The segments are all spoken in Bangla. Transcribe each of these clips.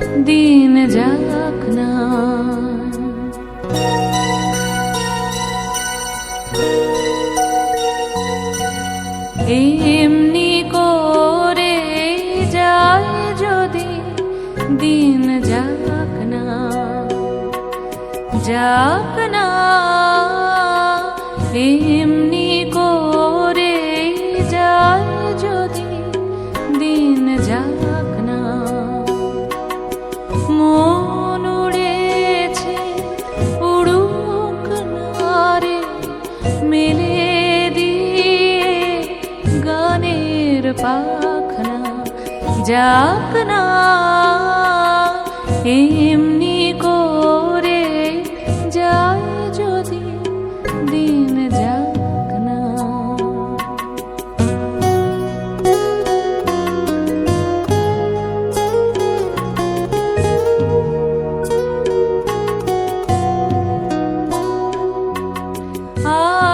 দিন যাক না। এমনি করে যায় যদি দিন যাক না। যাক না এমনি পাখনা যাক না এমনি করে যায় যদি দিন যাক না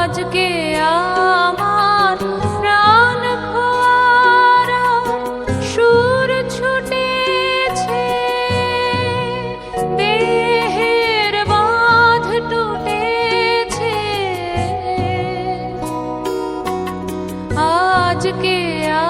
আজকে खोज के आ